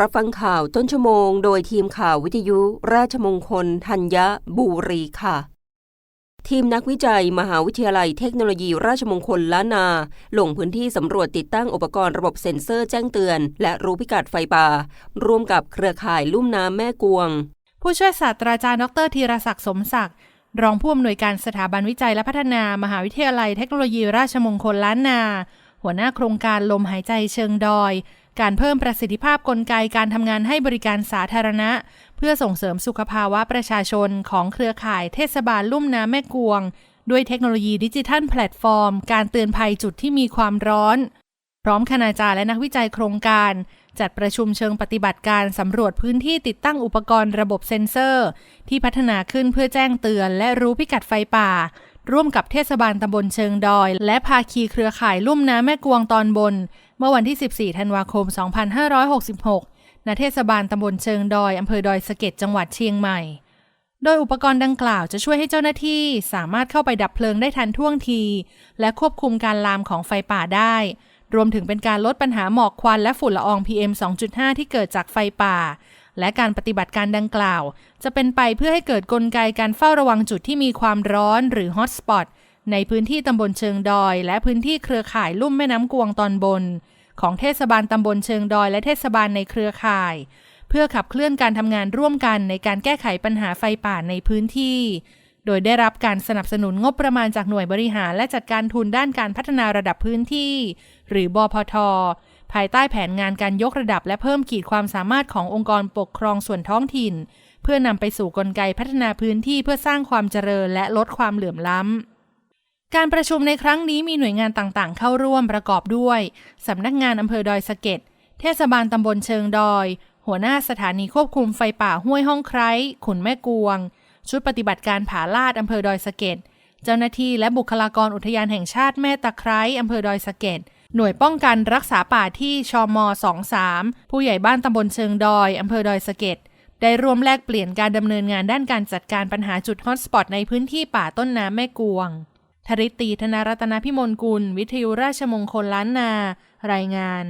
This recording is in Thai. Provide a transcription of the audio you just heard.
รับฟังข่าวต้นชั่วโมง โดยทีมข่าววิทยุราชมงคลธัญบุรีค่ะ ทีมนักวิจัย มหาวิทยาลัยเทคโนโลยีราชมงคลล้านนา ลงพื้นที่สำรวจติดตั้งอุปกรณ์ระบบเซ็นเซอร์แจ้งเตือน และรู้พิกัดไฟป่า ร่วมกับเครือข่ายลุ่มน้ำแม่กวง ผู้ช่วยศาสตราจารย์ดรธีรศักดิ์สมศักดิ์รองผู้อำนวยการสถาบันวิจัยและพัฒนา มหาวิทยาลัยเทคโนโลยีราชมงคลล้านนา หัวหน้าโครงการลมหายใจเชิงดอย การเพิ่มประสิทธิภาพกลไกการทำงานให้บริการสาธารณะ เพื่อส่งเสริมสุขภาวะประชาชนของเครือข่ายเทศบาลลุ่มน้ำแม่กวง ด้วยเทคโนโลยีดิจิทัลแพลตฟอร์ม การเตือนภัยจุดที่มีความร้อน พร้อมคณาจารย์และนักวิจัยโครงการ จัดประชุมเชิงปฏิบัติการสำรวจพื้นที่ติดตั้งอุปกรณ์ระบบเซ็นเซอร์ ที่พัฒนาขึ้นเพื่อแจ้งเตือน และรู้พิกัดไฟป่าร่วมกับเทศบาลตำบลเชิงดอย และภาคีเครือข่ายลุ่มน้ำแม่กวงตอนบน มื่อวันที่ 14 ธันวาคม 2566 ณ เทศบาลตำบลเชิงดอยอำเภอดอยสะเก็ดจังหวัดเชียงใหม่ โดยอุปกรณ์ดังกล่าวจะช่วยให้เจ้าหน้าที่สามารถเข้าไปดับเพลิงได้ทันท่วงที และควบคุมการลามของไฟป่าได้ รวมถึงเป็นการลดปัญหาหมอกควันและฝุ่นละออง PM 2.5 ที่เกิดจากไฟป่า และการปฏิบัติการดังกล่าว จะเป็นไปเพื่อให้เกิดกลไกการเฝ้าระวังจุดที่มีความร้อนหรือฮอตสปอตในพื้นที่ตำบลเชิงดอย และพื้นที่เครือข่ายลุ่มแม่น้ำกวงตอนบน ของเทศบาลตำบลเชิงดอยและเทศบาลในเครือข่าย เพื่อขับเคลื่อนการทำงานร่วมกันในการแก้ไขปัญหาไฟป่าในพื้นที่ โดยได้รับการสนับสนุนงบประมาณจากหน่วยบริหาร และจัดการทุนด้านการพัฒนาระดับพื้นที่ หรือบอพทภายใต้แผนงานการยกระดับและเพิ่มขีดความสามารถขององค์กรปกครองส่วนท้องถิ่น เพื่อนำไปสู่กลไกพัฒนาพื้นที่เพื่อสร้างความเจริญและลดความเหลื่อมล้ำ การประชุมในครั้งนี้มีหน่วยงานต่างๆ เข้าร่วมประกอบด้วย สำนักงานอำเภอดอยสะเก็ด เทศบาลตำบลเชิงดอย หัวหน้าสถานีควบคุมไฟป่าห้วยห้องไคร้ขุนแม่กวง ชุดปฏิบัติการผาลาดอำเภอดอยสะเก็ด เจ้าหน้าที่และบุคลากรอุทยานแห่งชาติแม่ตะไคร้อำเภอดอยสะเก็ด หน่วยป้องกันรักษาป่าที่ชม 23 ผู้ใหญ่บ้านตำบลเชิงดอยอำเภอดอยสะเก็ดได้ร่วมแลกเปลี่ยนการดำเนินงานด้านการจัดการปัญหาจุดฮอตสปอตในพื้นที่ป่าต้นน้ำแม่กวง ธริตีธนรัตนพิมลกุล วิทยุราชมงคลล้านนา รายงาน